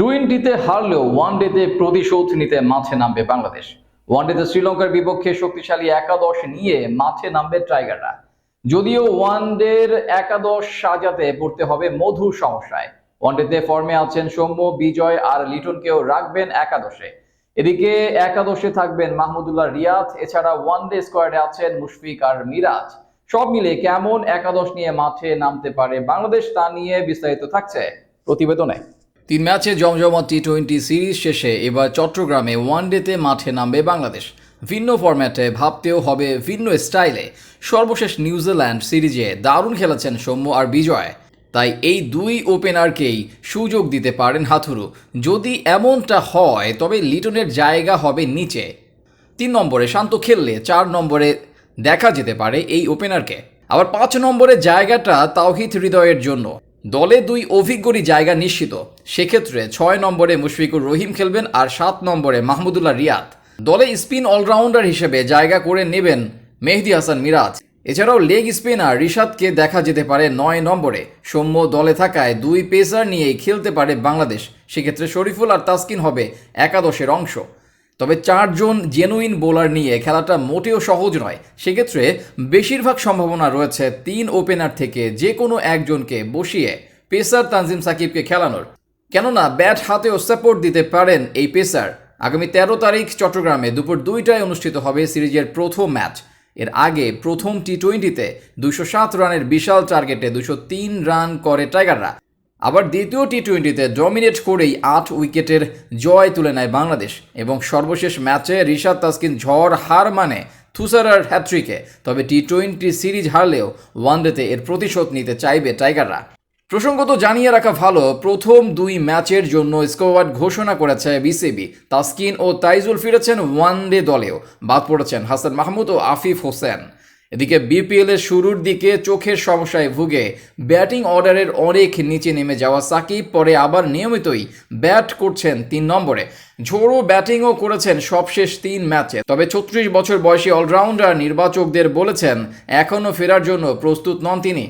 টোয়েন্টিতে হারলেও ওয়ানডেতে প্রতিশোধ নিতে মাঠে নামবে বাংলাদেশ। ওয়ানডেতে শ্রীলঙ্কার বিপক্ষে শক্তিশালী একাদশ নিয়ে মাঠে নামবে টাইগাররা। যদিও ওয়ান ওয়ানডের একাদশ সাজাতে পড়তে হবে মধুর সমস্যায়। ওয়ানডেতে ফর্মে আছেন সৌম্য, বিজয় আর লিটনকেও রাখবেন একাদশে। এদিকে একাদশে থাকবেন মাহমুদুল্লাহ রিয়াদ, এছাড়া ওয়ানডে স্কোয়াডে আছেন মুশফিক আর মিরাজ। সব মিলে কেমন একাদশ নিয়ে মাঠে নামতে পারে বাংলাদেশ তা নিয়ে বিস্তারিত থাকছে প্রতিবেদনে। তিন ম্যাচে জমজমা টি টোয়েন্টি সিরিজ শেষে এবার চট্টগ্রামে ওয়ানডেতে মাঠে নামবে বাংলাদেশ। ভিন্ন ফরম্যাটে ভাবতেও হবে ভিন্ন স্টাইলে। সর্বশেষ নিউজিল্যান্ড সিরিজে দারুণ খেলেছেন সৌম্য আর বিজয়। তাই এই দুই ওপেনারকেই সুযোগ দিতে পারেন হাথুরু যদি এমনটা হয়, তবে লিটনের জায়গা হবে নিচে। তিন নম্বরে শান্ত খেললে চার নম্বরে দেখা যেতে পারে এই ওপেনারকে। আবার পাঁচ নম্বরের জায়গাটা তাওহিদ হৃদয়ের জন্য। দলে দুই অভিজ্ঞরই জায়গা নিশ্চিত। সেক্ষেত্রে ছয় নম্বরে মুশফিকুর রহিম খেলবেন আর সাত নম্বরে মাহমুদুল্লাহ রিয়াদ। দলে স্পিন অলরাউন্ডার হিসেবে জায়গা করে নেবেন মেহদি হাসান মিরাজ। এছাড়াও লেগ স্পিনার রিশাদকে দেখা যেতে পারে নয় নম্বরে। সৌম্য দলে থাকায় দুই পেসার নিয়েই খেলতে পারে বাংলাদেশ। সেক্ষেত্রে শরীফুল আর তাসকিন হবে একাদশের অংশ। তবে চারজন জেনুইন বোলার নিয়ে খেলাটা মোটেও সহজ নয়। সেক্ষেত্রে বেশিরভাগ সম্ভাবনা রয়েছে তিন ওপেনার থেকে যে কোনো একজনকে বসিয়ে পেসার তানজিম সাকিবকে খেলানোর। কেননা ব্যাট হাতেও সাপোর্ট দিতে পারেন এই পেসার। আগামী তেরো তারিখ চট্টগ্রামে দুপুর দুইটায় অনুষ্ঠিত হবে সিরিজের প্রথম ম্যাচ। এর আগে প্রথম টি টোয়েন্টিতে দুশো সাত রানের বিশাল টার্গেটে দুশো তিন রান করে টাইগাররা আবার দ্বিতীয় টি টোয়েন্টিতে ডমিনেট করেই আট উইকেটের জয় তুলে নেয় বাংলাদেশ এবং সর্বশেষ ম্যাচে রিশাদ তাসকিন ঝড় হার মানে থুসারার হ্যাট্রিকে তবে টি টোয়েন্টি সিরিজ হারলেও ওয়ানডেতে এর প্রতিশোধ নিতে চাইবে টাইগাররা। প্রসঙ্গত জানিয়ে রাখা ভালো, প্রথম দুই ম্যাচের জন্য স্কোয়াড ঘোষণা করেছে বিসিবি। তাসকিন ও তাইজুল ফিরেছেন ওয়ানডে দলেও। বাদ পড়েছেন হাসান মাহমুদ ও আফিফ হোসেন। এদিকে বিপিএল এর শুরুর দিকে চোখের সমস্যায় ভুগে ব্যাটিং অর্ডারের অনেক নিচে নেমে যাওয়া সাকিব, পরে আবার নিয়মিতই ব্যাট করছেন তিন নম্বরে। ঝোড়ো ব্যাটিংও করেছেন সবশেষ তিন ম্যাচে। তবে ছত্রিশ বছর বয়সী অলরাউন্ডার নির্বাচকদের বলেছেন এখনও ফেরার জন্য প্রস্তুত নন তিনি।